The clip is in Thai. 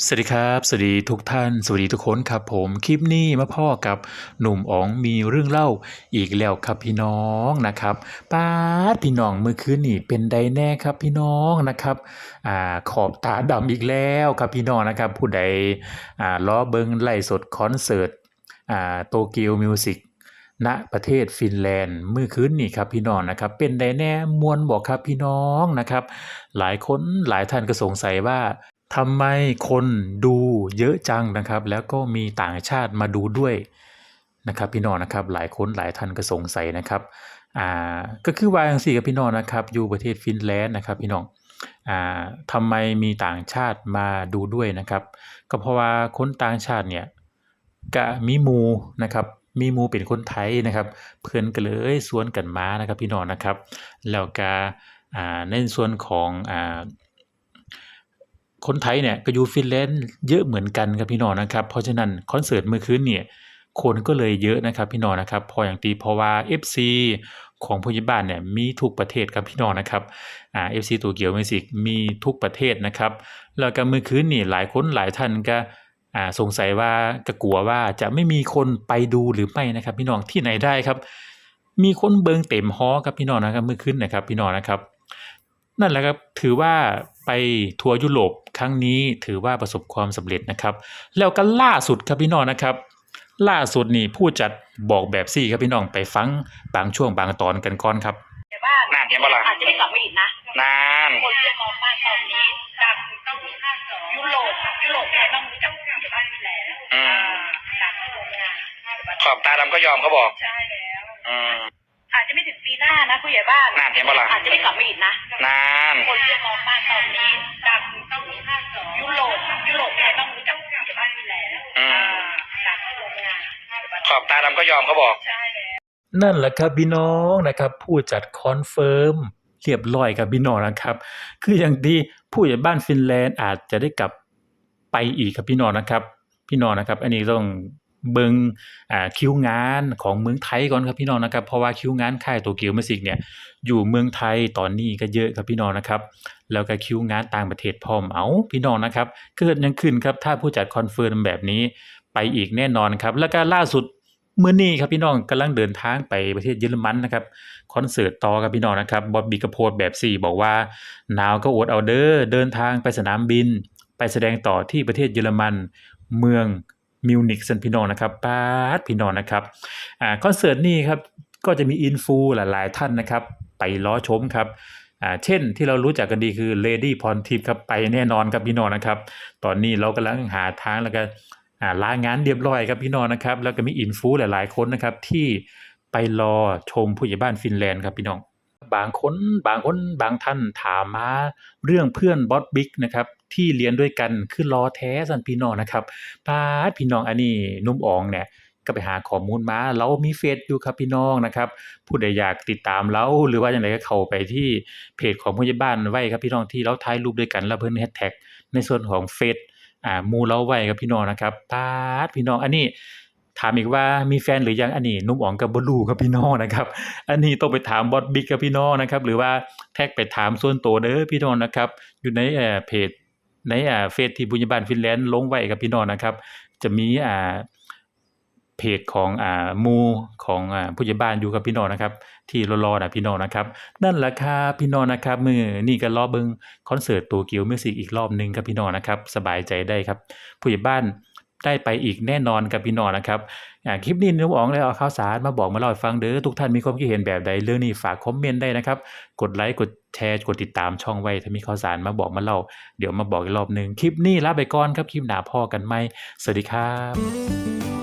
สวัสดีครับ สวัสดีทุกท่าน สวัสดีทุกคนครับผม คลิปนี้มาพ่อกับหนุ่มอ๋องมีเรื่องเล่าอีกแล้วครับพี่น้องนะครับป้าดพี่น้องเมื่อคืนนี่เป็นไดแน่ครับพี่น้องนะครับอ่าขอบตาดำอีกแล้วครับพี่น้องนะครับ ผู้ใดอ่าล้อเบิงไล่สดคอนเสิร์ตอ่าโตเกียวมิวสิกณประเทศฟินแลนด์เมื่อคืนนี่ครับพี่น้องนะครับ เป็นไดแน่มวนบอกครับพี่น้องนะครับ หลายคนหลายท่านก็สงสัยว่า ทำไมคนดูเยอะจังนะครับ แล้วก็มีต่างชาติมาดูด้วยนะครับพี่น้องนะครับหลายคนหลายท่านก็สงสัยนะครับอ่าก็คือว่าอย่างสี่กับพี่น้องนะครับอยู่ประเทศฟินแลนด์นะครับพี่น้องอ่าทำไมมีต่างชาติมาดูด้วยนะครับ ก็เพราะว่าคนต่างชาติเนี่ยก็มีมูนะครับมีมูเป็นคนไทยนะครับ เพื่อนก็เลยสวนกันมานะครับพี่น้องนะครับ แล้วก็อ่าในส่วนของอ่า คนไทยเนี่ยก็อยู่ฟินแลนด์เยอะเหมือนกันครับพี่น้องนะครับเพราะฉะนั้นคอนเสิร์ตเมื่อคืนเนี่ยคนก็เลยเยอะนะครับพี่น้องนะครับพออย่างตีเพราะว่า FC ของผู้ใหญ่บ้านเนี่ยมีทุกประเทศครับพี่น้องนะครับอ่า FC ตัวเกียวมิวสิกมีทุกประเทศนะครับแล้วก็เมื่อคืนนี่หลายคนหลายท่านก็อ่าสงสัยว่าก็กลัวว่าจะไม่มีคนไปดูหรือไม่นะครับ พี่น้องที่ไหนได้ครับ มีคนเบิงเต็มฮอครับพี่น้องนะครับเมื่อคืนนะครับ พี่น้องนะครับ นั่นแหละครับถือว่า ไปทัวร์ยุโรปครั้งนี้ถือว่าประสบความสำเร็จนะครับ แล้วก็ล่าสุดครับพี่น้องนะครับ ล่าสุดนี่ผู้จัดบอกแบบซี่ครับพี่น้องไปฟังบางช่วงบางตอนกันก่อนครับแต่ว่านานเห็นบ่ล่ะอาจจะไม่กลับมาอีกนะนานคนที่มองบ้านตอนนี้ดังต้องยุโรปยุโรปเนี่ยต้องรู้จักผู้ใหญ่บ้านอยู่แล้วอืมดังโรงงานขอบตาดำก็ยอมเขาบอกใช่ หน้านะผู้ใหญ่บ้านนานเห็นบ่ล่ะ อาจจะไม่กลับมาอีกนะ นาน คนที่มองบ้านตอนนี้ดังต้องยุโรปยุโรปเนี่ยต้องรู้จักผู้ใหญ่บ้านอยู่แล้วอืม ดังโรงงานขอบตาดำก็ยอมเขาบอก ใช่แล้ว นั่นแหละครับพี่น้องนะครับ ผู้จัดคอนเฟิร์มเรียบร้อยครับพี่น้องนะครับ คืออย่างที่ผู้ใหญ่บ้านฟินแลนด์อาจจะได้กลับไปอีกครับพี่น้องนะครับ พี่น้องนะครับ อันนี้ต้อง เบิงอ่าคิวงานของเมืองไทยก่อนครับพี่น้องนะครับเพราะว่าคิวงานค่ายโตเกียวมิวสิกเนี่ยอยู่เมืองไทยตอนนี้ก็เยอะครับพี่น้องนะครับ แล้วก็คิวงานต่างประเทศพร้อมเอาพี่น้องนะครับเกิดยังขึ้นครับถ้าผู้จัดคอนเฟิร์มแบบนี้ไปอีกแน่นอนครับแล้วก็ล่าสุดเมื้อนี้ครับพี่น้องกำลังเดินทางไปประเทศเยอรมันนะครับคอนเสิร์ตต่อครับพี่น้องนะครับบอบบี้กระโพดแบบสี่บอกว่าหนาวก็อดเอาเด้อเดินทางไปสนามบิน ไปแสดงต่อที่ประเทศเยอรมัน เมือง มิวนิกสันพี่น้องนะครับป้าดพี่น้องนะครับอ่าคอนเสิร์ตนี้ครับก็จะมีอินฟูหลายๆท่านนะครับ ไปล้อชมครับอ่าเช่นที่เรารู้จักกันดีคือเลดี้พรทิพย์ครับไปแน่นอนครับพี่น้องนะครับ ตอนนี้เรากำลังหาทางแล้วก็อ่าลางานเรียบร้อยครับพี่น้องนะครับ แล้วก็มีอินฟูหลายๆคนนะครับที่ไปรอชมผู้ใหญ่บ้านฟินแลนด์ครับพี่น้องบางคนบางคนบางท่านถามมาเรื่องเพื่อนบอสบิ๊กนะครับ ที่เรียนด้วยกันคือรอแท้สันพี่น้องนะครับป้าพี่น้องอันนี้นุ่มอองเนี่ยก็ไปหาข้อมูลมา เรามีเฟซอยู่ครับพี่น้องนะครับ ผู้ใดอยากติดตามเราหรือว่าอย่างไรก็เข้าไปที่เพจของผู้ใหญ่บ้านไว้ครับพี่น้องที่เราถ่ายรูปด้วยกันแล้วเพิ่นแฮชแท็กในส่วนของเฟซอ่ามูเราไว้ครับพี่น้องนะครับป้าดพี่น้องอันนี้ถามอีกว่ามีแฟนหรือยังอันนี้นุ่มอ๋องกับบลูครับพี่น้องนะครับ อันนี้ต้องไปถามบอสบิ๊กกับพี่น้องนะครับ หรือว่าแท็กไปถามส่วนตัวเด้อพี่น้องนะครับ อยู่ในเพจ ในอ่าเฟซที่บุญญาบาลฟินแลนด์ลงไว้กับพี่น้องนะครับ จะมีอ่าเพจของอ่ามูของอ่าผู้ใหญ่บ้านอยู่กับพี่น้องนะครับ ที่รอๆนะพี่น้องนะครับ นั่นแหละครับพี่น้องนะครับ มือนี่ก็รอเบิงคอนเสิร์ตตัวเกียวมิวสิกอีกรอบหนึ่งครับพี่น้องนะครับ สบายใจได้ครับ ผู้ใหญ่บ้าน ได้ไปอีกแน่นอนกับพี่น้องนะครับอ่าคลิปนี้นุ๊กอ๋องเลยเอาข่าวสารมาบอกมาเล่าให้ฟังเด้อทุกท่านมีความคิดเห็นแบบใดเรื่องนี้ฝากคอมเมนต์ได้นะครับ กดไลค์กดแชร์กดติดตามช่องไว้ ถ้ามีข่าวสารมาบอกมาเล่าเดี๋ยวมาบอกอีกรอบหนึ่งคลิปนี้ลาไปก่อนครับคลิปหนาพ่อกันไหมสวัสดีครับ